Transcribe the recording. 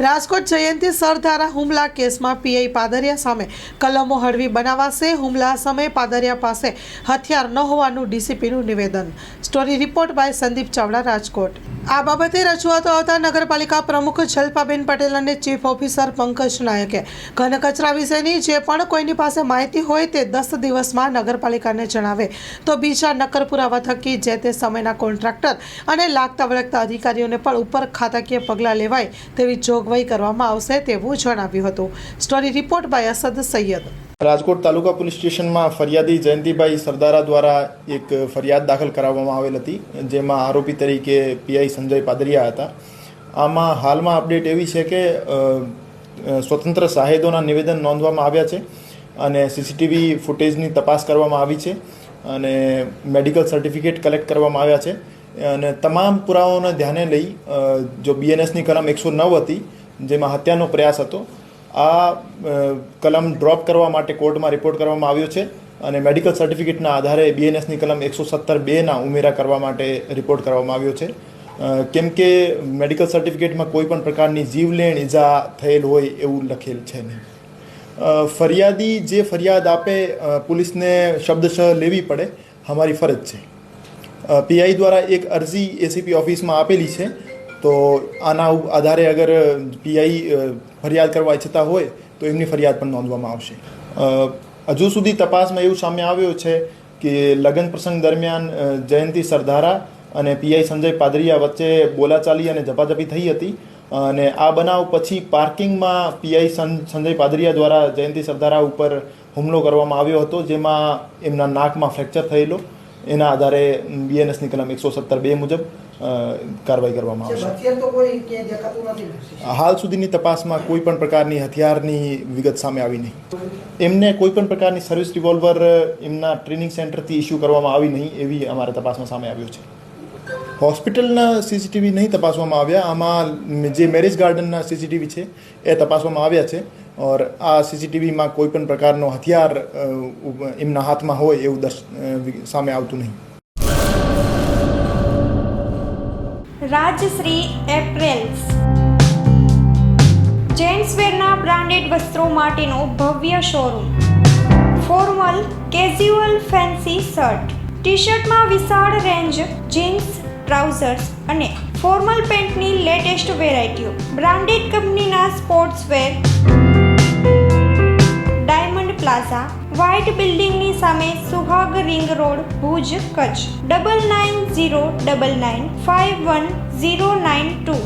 રાજકોટ જયંતિ સરધારા હુમલા કેસમાં પીઆઈ પાદરિયા સામે કલમો હળવી બનાવાશે. હુમલા સમયે પાદરિયા પાસે હથિયાર ન હોવાનું ડીસીપીનું નિવેદન. Story report by Sandeep Chavda, Rajkot. આ બાબતે રજૂઆતો આવતા નગરપાલિકા પ્રમુખ જલ્પાબેન પટેલ અને ચીફ ઓફિસર પંકજ નાયકે ઘન કચરા વિશેની જે પણ કોઈની પાસે માહિતી હોય તે દસ દિવસમાં નગરપાલિકાને જણાવે. તો બીજા નક્કર પુરાવા થકી જે તે સમયના કોન્ટ્રાક્ટર અને લાગતા વળગતા અધિકારીઓને પણ ઉપર ખાતાકીય પગલાં લેવાય તેવી જોગવાઈ કરવામાં આવશે તેવું જણાવ્યું હતું. Story report by Asad Sayed Rajkot taluka police સ્ટેશનમાં ફરિયાદી જયંતિભાઈ સરદારા દ્વારા એક ફરિયાદ દાખલ કરાવવામાં આવેલ હતી, જેમાં આરોપી તરીકે પીઆઈ સંજય પાદરિયા હતા. આમાં હાલમાં અપડેટ એવી છે કે સ્વતંત્ર સાહેદોના નિવેદન નોંધવામાં આવ્યા છે અને સીસીટીવી ફૂટેજની તપાસ કરવામાં આવી છે અને મેડિકલ સર્ટિફિકેટ કલેક્ટ કરવામાં આવ્યા છે. અને તમામ પુરાવાઓને ધ્યાને લઈ જો બીએનએસની કલમ એકસો નવ હતી, જેમાં હત્યાનો પ્રયાસ હતો, આ કલમ ડ્રોપ કરવા માટે કોર્ટમાં રિપોર્ટ કરવામાં આવ્યો છે અને મેડિકલ સર્ટિફિકેટના આધારે બીએનએસની કલમ એકસો સત્તર બેના ઉમેરા કરવા માટે રિપોર્ટ કરવામાં આવ્યો છે. કેમ કે મેડિકલ સર્ટિફિકેટમાં કોઈ પણ પ્રકારની જીવલેણ ઈજા થયેલ હોય એવું લખેલ છે નહીં. ફરિયાદી જે ફરિયાદ આપે પોલીસને શબ્દશઃ લેવી પડે, અમારી ફરજ છે. પીઆઈ દ્વારા એક અરજી એસીપી ઓફિસમાં આપેલી છે. તો આના આધારે અગર પીઆઈ ફરિયાદ કરવા ઈચ્છતા હોય, તો એમની ફરિયાદ પણ નોંધવામાં આવશે. હજુ સુધી તપાસમાં એવું સામે આવ્યું છે કે લગ્ન પ્રસંગ દરમિયાન જયંતિ સરધારા અને પીઆઈ સંજય પાદરિયા વચ્ચે બોલાચાલી અને ઝપાઝપી થઈ હતી. અને આ બનાવ પછી પાર્કિંગમાં પીઆઈ સંજય પાદરિયા દ્વારા જયંતિ સરધારા ઉપર હુમલો કરવામાં આવ્યો હતો, જેમાં એમના નાકમાં ફ્રેક્ચર થયેલો. એના આધારે બીએનએસની કલમ એકસો સત્તર બે મુજબ કાર્યવાહી કરવામાં આવશે. હાલ સુધીની તપાસમાં કોઈ પણ પ્રકારની હથિયારની વિગત સામે આવી નહીં. એમને કોઈ પણ પ્રકારની સર્વિસ રિવોલ્વર એમના ટ્રેનિંગ સેન્ટરથી ઇસ્યુ કરવામાં આવી નહીં એવી અમારે તપાસમાં સામે આવ્યું છે. હોસ્પિટલના સીસીટીવી નહીં તપાસવામાં આવ્યા. આમાં જે મેરેજ ગાર્ડનના સીસીટીવી છે, એ તપાસવામાં આવ્યા છે. ઓર આ સીસીટીવીમાં કોઈ પણ પ્રકારનો હથિયાર એમના હાથમાં હોય એવું દર્શ સામે આવતું નહીં. રાજશ્રી એપ્રેલ્સ. જેન્ટ્સવેરના બ્રાન્ડેડ વસ્ત્રો માટેનો ભવ્ય showroom. Formal casual fancy shirt. T શર્ટમાં વિશાળ રેન્જ, જીન્સ ટ્રાઉઝર્સ અને ફોર્મલ પેન્ટની લેટેસ્ટ વેરાયટીઓ. બ્રાન્ડેડ કંપનીના સ્પોર્ટ્સવેર, ડાયમંડ પ્લાઝા, વ્હાઇટ બિલ્ડિંગની સામે Suhag ring road, Bhuj, Kutch. Double nine zero double nine five one zero nine two